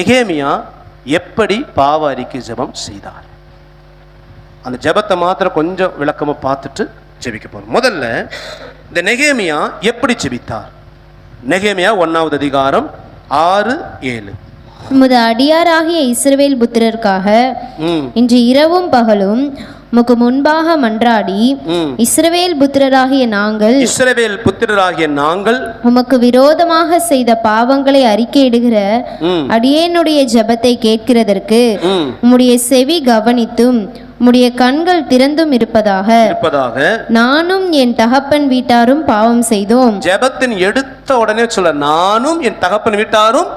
நெகேமியா எப்படி பாவ அறிக்கை ஜெபம் செய்தார்? அந்த ஜெபத்தை மாத்திரம் கொஞ்சம் விளக்கமா பார்த்துட்டு ஜெபிக்க போறோம். முதல்ல இந்த நெகேமியா எப்படி ஜெபித்தார்? நெகேமியா ஒன்னாவது அதிகாரம் ஆறு ஏழு. உமது அடியாராகிய இஸ்ரவேல் புத்திரருக்காக இன்று இரவும் பகலும் உமக்கு முன்பாக மன்றாடி இஸ்ரவேல் புத்திரராகிய நாங்கள் இஸ்ரவேல் புத்திரராகிய நாங்கள் உமக்கு விரோதமாக செய்த பாவங்களை அறிக்கையிடுகிற அடியேனுடைய ஜெபத்தை கேட்கிறதற்கு உம்முடைய செவி கவனித்தும் உம்முடைய கண்கள் திறந்தும் இருப்பதாக இருப்பதாக நானும் என் தகப்பன் வீட்டாரும் பாவம் செய்தோம். ஜெபத்தின் எடுத்த உடனே சொல்ல நானும் என் தகப்பன் வீட்டாரும்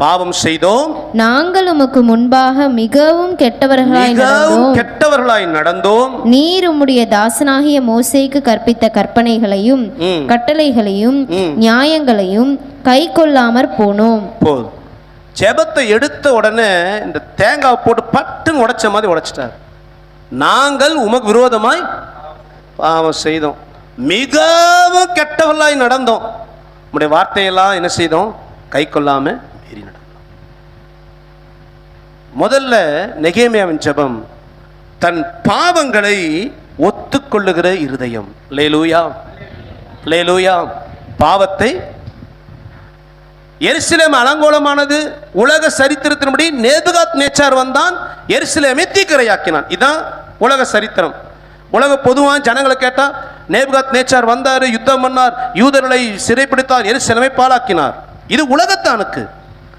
பாவம் செய்தோம். நாங்கள் உமக்கு முன்பாக மிகவும் கெட்டவர்களாய் மிகவும் நடந்தோம். கெட்டவர்களாய் நடந்தோம். நீர் உம்முடைய தாசனாகிய மோசேக்கு கற்பித்த கற்பனைகளையும். கட்டளைகளையும். நியாயங்களையும் கை கொள்ளாமற் போனோம். போதும் ஜெபத்தை எடுத்த உடனே இந்த தேங்காய் போட்டு பட்டுன்னு உடைச்ச மாதிரி உடைச்சிட்டார். நாங்கள் உமக்கு விரோதமாய் பாவம் செய்தோம். மிகவும் கெட்டவர்களாய் நடந்தோம். உம்முடைய வார்த்தையெல்லாம் என்ன செய்தோம்? கை கொள்ளாம மீறி நடந்தோம் முதல்ல நெகேமியாவின் ஜபம். தன் பாவங்களை ஒத்துக்கொள்ளுகிற இருதயம். லேலூயா லேலூயா. பாவத்தை எருசலேம் அலங்கோலமானது உலக சரித்திரத்தின்படி நேதுகாத் நேச்சார் வந்தான் எருசலேமை தீக்கிரையாக்கினான். இதுதான் உலக சரித்திரம். உலக பொதுவாக ஜனங்களை கேட்டால் நேபுகாத் நேச்சார் வந்தார் யுத்தம் பண்ணார் யூதர்களை சிறைப்பிடித்தார் எருசலேமை பாழாக்கினார். இது உலகத்தானுக்கு.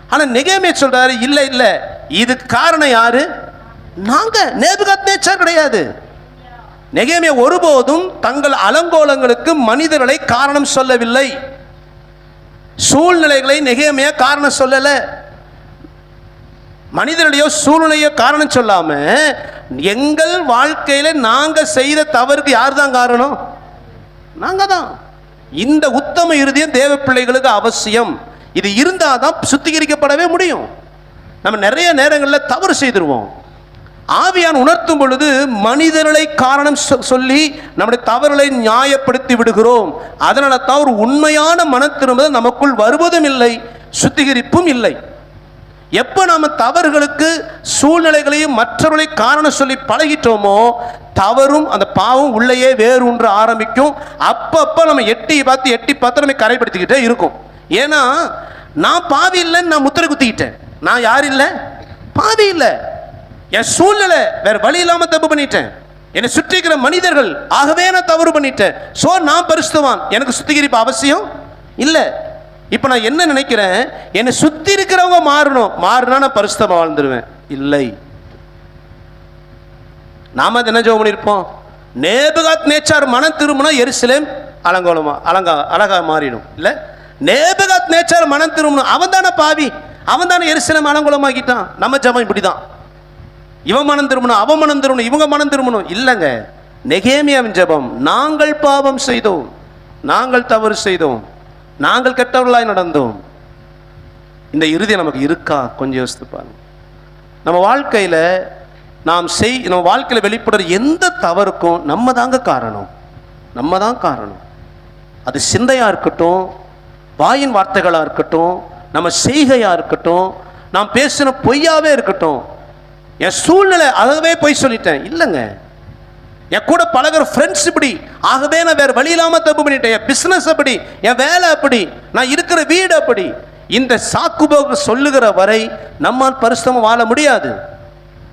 ஆனால் நெகேமே சொல்கிறாரு இல்லை இல்லை. இதுக்கு காரணம் யாரு? நாங்க. நேபுகாத் நேச்சர் கிடையாது. நெகேமிய ஒருபோதும் தங்கள் அலங்கோலங்களுக்கு மனிதர்களை காரணம் சொல்லவில்லை. சூழ்நிலைகளை நெகேமிய காரணம் சொல்லல. மனிதனுடைய சூழ்நிலையோ காரணம் சொல்லாம எங்கள் வாழ்க்கையில நாங்க செய்த தவறுக்கு யார் தான் காரணம்? நாங்க தான் இந்த உத்தம இறுதியும் தேவ பிள்ளைகளுக்கு அவசியம். இது இருந்தாதான் சுத்திகரிக்கப்படவே முடியும். நம்ம நிறைய நேரங்களில் தவறு செய்திருவோம். ஆவியான் உணர்த்தும் பொழுது மனிதர்களை காரணம் சொ- சொல்லி நம்முடைய தவறுகளை நியாயப்படுத்தி விடுகிறோம். அதனால தான் ஒரு உண்மையான மன திரும்புதல் நமக்குள் வருவதும் இல்லை சுத்திகரிப்பும் இல்லை. எப்போ நாம் தவறுகளுக்கு சூழ்நிலைகளையும் மற்றவர்களை காரணம் சொல்லி பழகிட்டோமோ தவறும் அந்த பாவம் உள்ளேயே வேரூன்ற ஆரம்பிக்கும். அப்பப்போ நம்ம எட்டி பார்த்து எட்டி பார்த்து நம்ம கரைப்படுத்திக்கிட்டே இருக்கும். ஏன்னா நான் பாவி இல்லைன்னு நான் முத்திரை குத்திக்கிட்டேன். நான் யார் இல்லை? பாவி இல்லை. என் சூழ்நிலை வேற வழி இல்லாமல் தப்பு பண்ணிட்டேன். என்னை சுற்றி இருக்கிற மனிதர்கள் ஆகவே நான் தவறு பண்ணிட்டேன். ஸோ நான் பரிசுத்தவான். எனக்கு சுத்திகரிப்பு அவசியம் இல்லை. இப்போ நான் என்ன நினைக்கிறேன்? என்னை சுற்றி இருக்கிறவங்க மாறணும். மாறினா நான் பரிசுத்தமாக வாழ்ந்துருவேன். இல்லை. நாம என்ன ஜோம் பண்ணியிருப்போம் நேபுகாத் நேச்சார் மனம் திரும்பினா எருசலேம் அலங்கோலமா அலங்கா அழகா மாறிடும். இல்லை? நேபுகாத் நேச்சார் மனம் திரும்பணும். அவன் தானே பாவி. அவன் தானே எரிசலம் அலங்கோலமாக்கிட்டான். நம்ம ஜபம் இப்படிதான். இவன் மனம் திரும்பணும் அவன் மனம் திரும்பணும் இவங்க மனம் திரும்பணும். இல்லைங்க. நெகேமியாவின் ஜெபம் நாங்கள் பாவம் செய்தோம். நாங்கள் தவறு செய்தோம். நாங்கள் கெட்டவர்களாய் நடந்தோம். இந்த இறுதி நமக்கு இருக்கா? கொஞ்சம் யோசித்து பாருங்க. நம்ம வாழ்க்கையில் நாம் செய் நம்ம வாழ்க்கையில் வெளிப்படுற எந்த தவறுக்கும் நம்ம தாங்க காரணம். நம்ம தான் காரணம். அது சிந்தையாக இருக்கட்டும் வாயின் வார்த்தைகளாக இருக்கட்டும் நம்ம செய்கையாக இருக்கட்டும் நாம் பேசின பொய்யாவே இருக்கட்டும் என் சூழ்நிலை அதவே பொய் சொல்லிட்டேன். இல்லைங்க. என் கூட பழகுற ஃப்ரெண்ட்ஸ் இப்படி ஆகவே நான் வேறு வழி இல்லாமல் தப்பு பண்ணிட்டேன். என் பிஸ்னஸ் அப்படி என் வேலை அப்படி நான் இருக்கிற வீடு அப்படி. இந்த சாக்குபோக்கு சொல்லுகிற வரை நம்மால் பரிசுத்தமா வாழ முடியாது.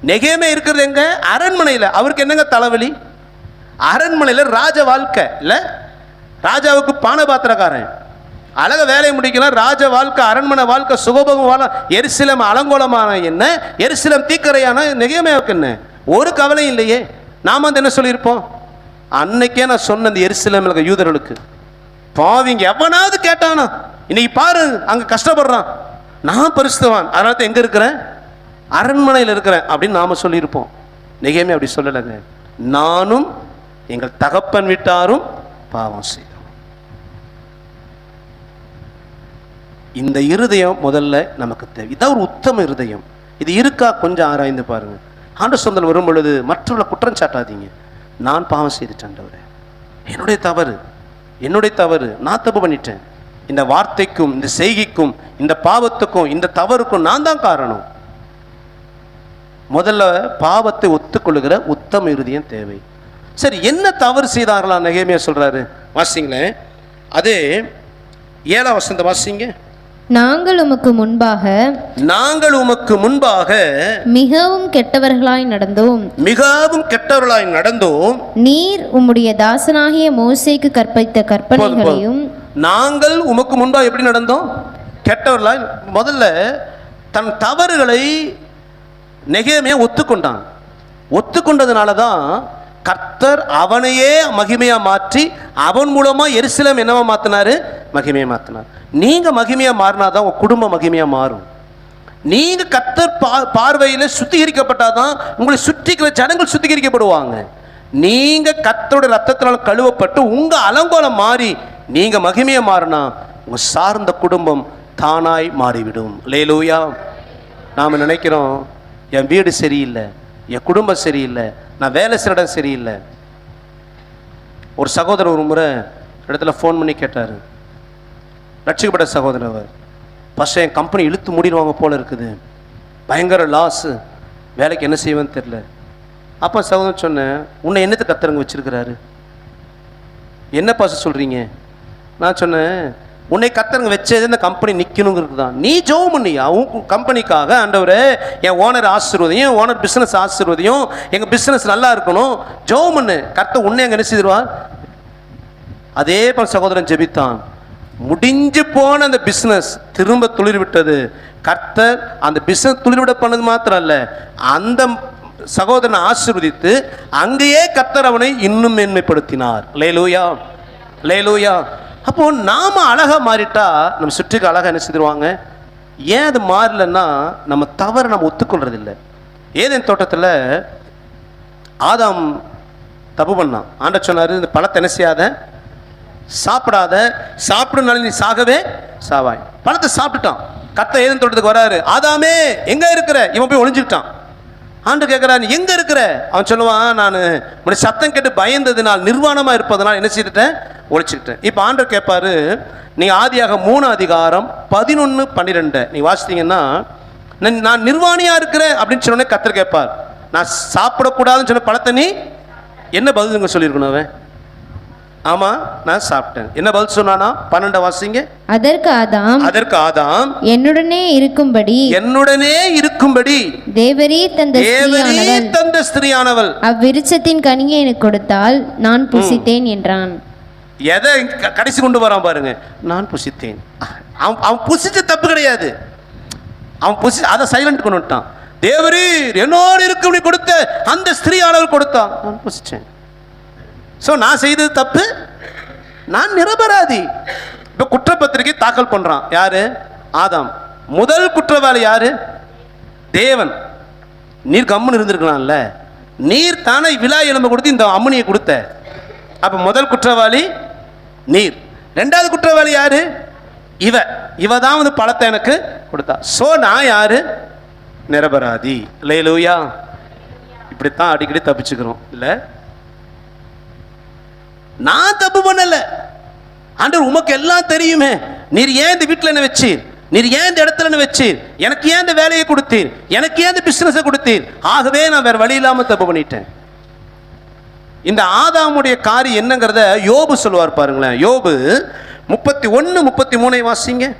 நெகையமே இருக்கிறது எங்க? அரண்மனையில். அவருக்கு என்னங்க தலைவலி? அரண்மனையில் ராஜ வாழ்க்கை இல்லை? ராஜாவுக்கு பானபாத்திரக்காரன். அழக வேலையை முடிக்கலாம் ராஜ வாழ்க்கை அரண்மனை வாழ்க்கை சுகபோகம் வாழ எரிசிலம் அலங்கோலமான என்ன? எரிசிலம் தீக்கரையான நெகையமையாவுக்கு என்ன? ஒரு கவலையும் இல்லையே. நாம வந்து என்ன சொல்லியிருப்போம்? அன்னைக்கே நான் சொன்ன அந்த எரிசிலம் யூதர்களுக்கு பாவிங்க எவனாவது கேட்டானா? இன்னைக்கு பாரு அங்கே கஷ்டப்படுறான். நான் பரிசுத்தவான். அதனால தான் எங்கே இருக்கிறேன்? அரண்மனையில் இருக்கிறேன் அப்படின்னு நாம் சொல்லியிருப்போம். நெகையமே அப்படி சொல்லலைங்க. நானும் எங்கள் தகப்பன் விட்டாரும் பாவம் செய்யும் இந்த இருதயம் முதல்ல நமக்கு தேவை. இதான் ஒரு உத்தம இருதயம். இது இருக்கா? கொஞ்சம் ஆராய்ந்து பாருங்க. ஆண்டு சொந்தல் வரும் பொழுது மற்றவர்களை குற்றம் சாட்டாதீங்க. நான் பாவம் செய்துட்டேன்டவரே என்னுடைய தவறு. என்னுடைய தவறு. நான் தப்பு பண்ணிட்டேன். இந்த வார்த்தைக்கும் இந்த செய்கைக்கும் இந்த பாவத்துக்கும் இந்த தவறுக்கும் நான் தான் காரணம். முதல்ல பாவத்தை ஒத்துக்கொள்ளுகிற உத்தம இருதயம் தேவை. சரி என்ன தவறு செய்தார்களா? நெகேமியா சொல்றாரு. வாசிங்களேன். அதே ஏழாம் வசந்த வாசிங்க. நாங்கள் உமக்கு முன்பாக நாங்கள் உமக்கு முன்பாக மிகவும் கெட்டவர்களாய் நடந்தோம். மிகவும் கெட்டவர்களாய் நடந்தோம். நீர் உம்முடைய தாசனாகிய மோசேக்கு கற்பித்த கற்பனைகளையும். நாங்கள் உமக்கு முன்பாக எப்படி நடந்தோம்? கெட்டவர்களாய் முதல்ல தன் தவறுகளை நெகேமே ஒத்துக்கொண்டான். ஒத்துக்கொண்டதுனால தான் கர்த்தர் அவனையே மகிமையா மாற்றி அவன் மூலமா எருசலேம் என்னவா மாத்தினாரு? மகிமையை மாற்றினார் நீங்கள் மகிமையாக மாறினா தான் உங்கள் குடும்பம் மகிமையாக மாறும். நீங்கள் கத்தர் பா பார்வையில் சுத்திகரிக்கப்பட்டாதான் உங்களை சுற்றிக்கிற ஜனங்கள் சுத்திகரிக்கப்படுவாங்க. நீங்கள் கத்தோட ரத்தத்தினால் கழுவப்பட்டு உங்கள் அலங்கோலம் மாறி நீங்கள் மகிமையை மாறினா உங்கள் சார்ந்த குடும்பம் தானாய் மாறிவிடும். லேலூயா நாம் நினைக்கிறோம் என் வீடு சரியில்லை என் குடும்பம் சரியில்லை நான் வேலை செய்கிற இடம் சரியில்லை. ஒரு சகோதரர் ஒரு முறை இடத்துல ஃபோன் பண்ணி கேட்டார். ரட்சிக்கப்பட்ட சகோதரர் அவர் ஃபஸ்ட்டு என் கம்பெனி இழுத்து மூடிடுவாங்க போல இருக்குது. பயங்கர லாஸு வேலைக்கு என்ன செய்வேன்னு தெரில அப்போ சகோதரன் சொன்னேன் உன்னை என்னத்தை கத்துறங்க வச்சுருக்கிறாரு? என்ன பாச சொல்கிறீங்க நான் சொன்னேன் உன்னை கத்தரங்க வச்சது இந்த கம்பெனி நிற்கணுங்கிறது தான். நீ ஜோம் பண்ணியா? உன் கம்பெனிக்காக ஆண்டவரே என் ஓனர் ஆசீர்வதையும் ஓனர் பிஸ்னஸ் ஆசீர்வதையும் எங்கள் பிஸ்னஸ் நல்லா இருக்கணும். ஜோம் பண்ணு. கத்த உன்னை எங்கே என்ன செய்திருவார்? அதே போல் சகோதரன் ஜெபித்தான். முடிஞ்சு போன அந்த பிஸ்னஸ் திரும்ப துளிர் விட்டது. கர்த்தர் அந்த பிஸ்னஸ் துளிர்விட பண்ணது மாத்திரம் அல்ல அந்த சகோதரனை ஆசிர்வதித்து அங்கேயே கர்த்தர் அவனை இன்னும் மேன்மைப்படுத்தினார். லேலூயா லேலூயா அப்போ நாம அழகா மாறிட்டா நம்ம சுற்றிக்கு அழகா என்ன செஞ்சிருவாங்க ஏன் அது மாறலன்னா நம்ம தவறை நம்ம ஒத்துக்கொள்றதில்லை. ஏதேன் தோட்டத்தில் ஆதாம் தப்பு பண்ணான். ஆண்ட சொன்னார் இந்த பழத்தை என்ன செய்யாத? சாப்பிடாத சாப்பிடுனால நீ சாகவே சாவாய். பழத்தை சாப்பிட்டுட்டான். கத்த ஏதன் தோட்டத்துக்கு வராரு. ஆதாமே எங்க இருக்கிற? இவன் போய் ஒளிஞ்சுக்கிட்டான். ஆண்டு கேட்குறா நீ எங்க இருக்கிற? அவன் சொல்லுவான் நான் உன்னை சத்தம் கேட்டு பயந்ததுனால் நிர்வாணமா இருப்பதனால் என்ன செய்துட்டேன்? ஒழிச்சுக்கிட்டேன் இப்போ ஆண்டர் கேட்பாரு நீ ஆதியாக மூணு அதிகாரம் பதினொன்று பன்னிரெண்டு. நீ வாசித்தீங்கன்னா நான் நான் நிர்வாணியா இருக்கிறேன் அப்படின்னு சொன்னோடனே கத்தர் கேட்பார். நான் சாப்பிடக்கூடாதுன்னு சொன்ன பழத்தை நீ என்ன பதிலுங்க சொல்லியிருக்கணும் அவன்? ஆமா நான் சாப்பிட்டேன். என்ன பதில் சொன்னானா? பன்னெண்டு வாசிங்க. அதற்கு ஆதாம் அதற்கு ஆதாம் என்னுடனே இருக்கும்படி என்னுடனே இருக்கும்படி தேவரீ தந்த தேவரே ஸ்திரீயானவள் தந்த ஸ்திரியானவள். அவ்விருச்சத்தின் கனியை எனக்கு கொடுத்தால் நான் புசித்தேன் என்றான். எதை கடைசி கொண்டு வரான் பாருங்க. நான் புசித்தேன். அவன் அவன் புசிச்ச தப்பு கிடையாது. அவன் புசி அதை சைலண்ட் கொண்டு விட்டான் தேவரீர் என்னோடு இருக்கும்படி கொடுத்த அந்த ஸ்திரீயானவர் கொடுத்தான். நான் புசிச்சேன் ஸோ நான் செய்தது தப்பு. நான் நிரபராதி. இப்போ குற்றப்பத்திரிகை தாக்கல் பண்ணுறான் யார்? ஆதாம். முதல் குற்றவாளி யார்? தேவன். நீர் கம்முன்னு இருந்திருக்கலாம்ல. நீர் தானே விழா எலும்பு கொடுத்து இந்த அம்முனியை கொடுத்த. அப்போ முதல் குற்றவாளி நீர். ரெண்டாவது குற்றவாளி யார்? இவ. இவ தான் வந்து பழத்தை எனக்கு கொடுத்தா. ஸோ நான் யார்? நிரபராதி. லேலூயா இப்படித்தான் அடிக்கடி தப்பிச்சுக்கிறோம். இல்லை? நான் தப்பு பண்ணல. ஆண்டவர் உமக்கு எல்லாம் தெரியுமே. நீர் ஏன் இந்த வீட்டில் என்ன வச்சீர்? நீர் ஏன் இந்த இடத்துல என்ன வச்சீர்? எனக்கு ஏன் இந்த வேலையை கொடுத்தீர்? எனக்கு ஏன் இந்த பிஸ்னஸை கொடுத்தீர்? ஆகவே நான் வேற வழி இல்லாமல் தப்பு பண்ணிட்டேன். இந்த ஆதாமுடைய காரியம் என்னங்கிறத யோபு சொல்லுவார் பாருங்களேன். யோபு முப்பத்தி ஒன்று முப்பத்தி மூணை வாசிங்க.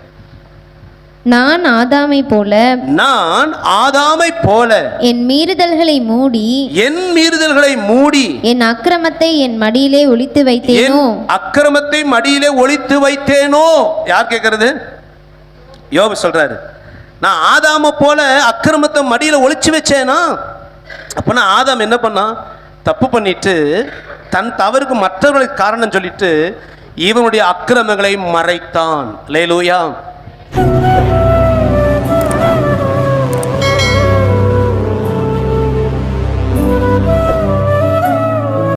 நான் ஆதாமை போல நான் ஆதாமை போல. என் மீறுதல்களை மூடி என் மீறுதல்களை மூடி. என் அக்கிரமத்தை என் மடியிலே ஒளித்து என் வைத்தேனோ அக்கிரமத்தை மடியிலே ஒளித்து வைத்தேனோ? யார் கேட்கறது யோபு சொல்றாரு. நான் ஆதாம போல அக்கிரமத்தை மடியில ஒளிச்சு வச்சேனா? அப்பனா ஆதாம் என்ன பண்ணான் தப்பு பண்ணிட்டு தன் தவறுக்கு மற்றவர்களுக்கு காரணம் சொல்லிட்டு இவனுடைய அக்கிரமங்களை மறைத்தான். லேலூயா.